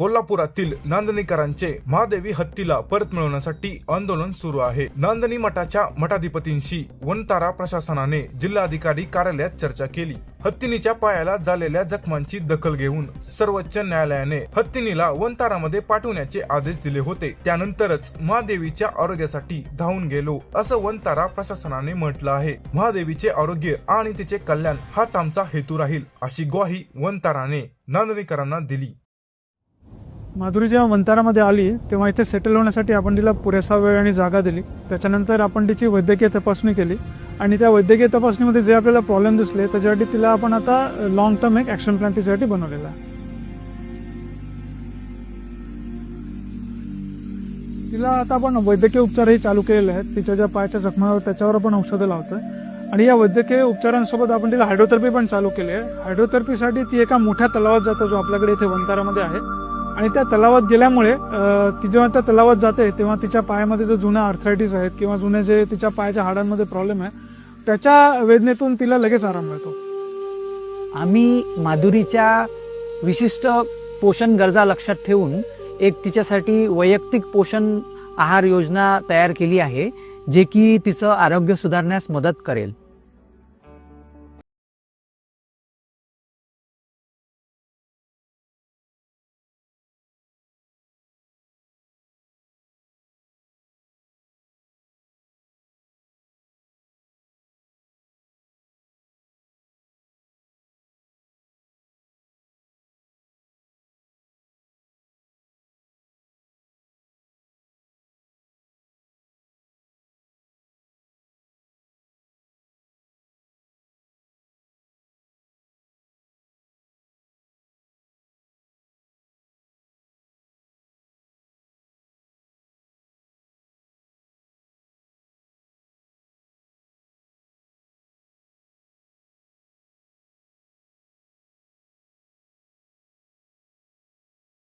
कोल्हापुरातील नांदणीकरांचे महादेवी हत्तीला परत मिळवण्यासाठी आंदोलन सुरू आहे. नांदणी मठाच्या मठाधिपतींशी वनतारा प्रशासनाने जिल्हाधिकारी कार्यालयात चर्चा केली. हत्तीनीच्या पायाला झालेल्या जखमांची दखल घेऊन सर्वोच्च न्यायालयाने हत्तीनीला वनतारामध्ये पाठवण्याचे आदेश दिले होते. त्यानंतरच महादेवीच्या आरोग्यासाठी धावून गेलो असं वनतारा प्रशासनाने म्हटलं आहे. महादेवीचे आरोग्य आणि तिचे कल्याण हाच आमचा हेतू राहील अशी ग्वाही वनताराने नांदणीकरांना दिली. माधुरी जेव्हा वंतारामध्ये आली तेव्हा इथे सेटल होण्यासाठी आपण तिला पुरेसा वेळ आणि जागा दिली. त्याच्यानंतर आपण तिची वैद्यकीय तपासणी केली आणि त्या वैद्यकीय तपासणीमध्ये जे आपल्याला प्रॉब्लेम दिसले त्याच्यासाठी तिला आपण आता लॉंग टर्म एक ॲक्शन प्लॅन तिच्यासाठी बनवलेला आहे. तिला आता आपण वैद्यकीय उपचारही चालू केलेले आहेत. तिच्या ज्या पायाच्या जखमावर त्याच्यावर आपण औषधं लावतोय. आणि या वैद्यकीय उपचारांसोबत आपण तिला हायड्रोथेरपी पण चालू केली आहे. हायड्रोथेरपीसाठी ती एका मोठ्या तलावात जातो जो आपल्याकडे इथे वंतारामध्ये आहे. आणि त्या तलावात गेल्यामुळे ती जेव्हा त्या तलावात जाते तेव्हा तिच्या पायामध्ये जो जुना आर्थरायटिस आहेत किंवा जुने जे तिच्या पायाच्या हाडांमध्ये प्रॉब्लेम आहे त्याच्या वेदनेतून तिला लगेच आराम मिळतो. आम्ही माधुरीच्या विशिष्ट पोषण गरजा लक्षात ठेवून एक तिच्यासाठी वैयक्तिक पोषण आहार योजना तयार केली आहे जे की तिचं आरोग्य सुधारण्यास मदत करेल.